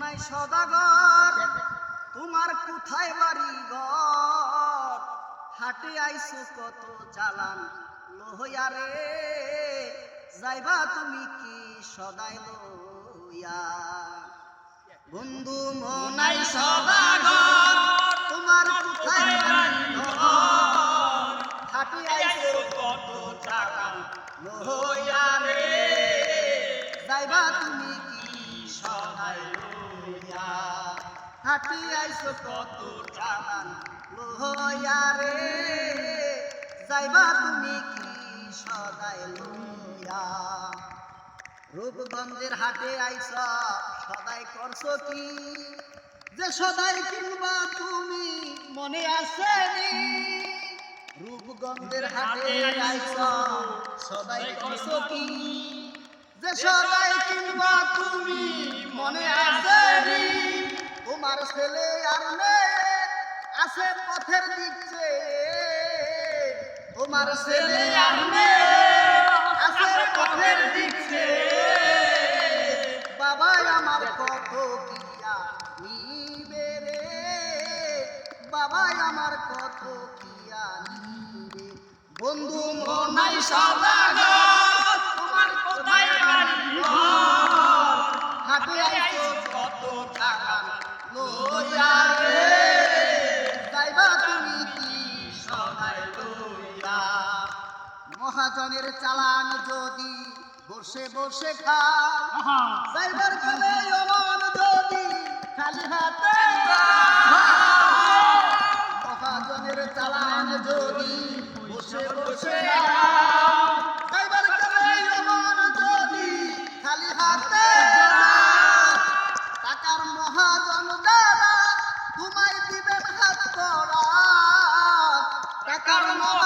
মনাই সদাগর। তোমার কোথায় বাড়ি ঘর? হাটে আইসো কত চালান লোহইয়া রে যাইবা তুমি কি সদাই লইয়া? বন্ধু মনাই সদাগর। তোমার কোথায় বাড়ি ঘর? হাটে আইসো কত চালান লোহইয়া রে যাইবা তুমি কি সদাই লইয়া? হাঁটি আইসো কত চালান লোহইয়া রে। যাইবা তুমি কি সদাই লইয়া? রূপগঞ্জের হাটে আইস সদাই করছ কি? যে সদাই কিনবা তুমি মনে আসেনি রূপগঞ্জের হাটে আইস সদাই করছ কি? যে সদাই কিনবা তুমি, মনে আসেনি তোমার ছেলে আর মেয়ে আছে পথের দিচ্ছে তোমার ছেলে আর মেয়ে আছে পথের দিচ্ছে বাবাই আমার কত কিয়া নিবে রে? বাবাই আমার কত কিয়া নিবে বন্ধু মনাই সদাগর তোমার কোথায় চালান যদি বসে বসে অমন যদি খালি হাতে। মহাজনের চালান যদি বসে বসে খা, যাইবার অমন যদি খালি হাতে। টাকার মহাজন দাদা তোমায় দিবেন হাত করা টাকার মহাজন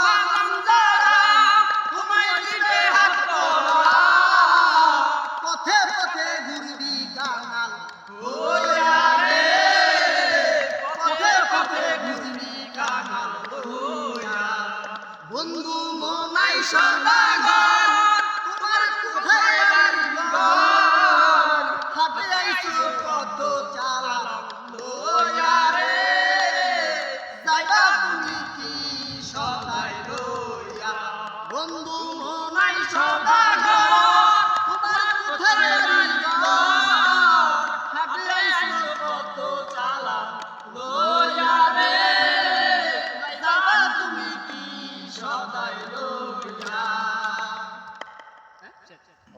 বন্ধু মনাই সদাগর তোমার কোথায় বাড়ি ঘর? হাতে আইছো কত চালান লয়া রে যাইবা তুমি কি সদাই লয়া বন্ধু মনাই সদা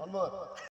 ஒன்பது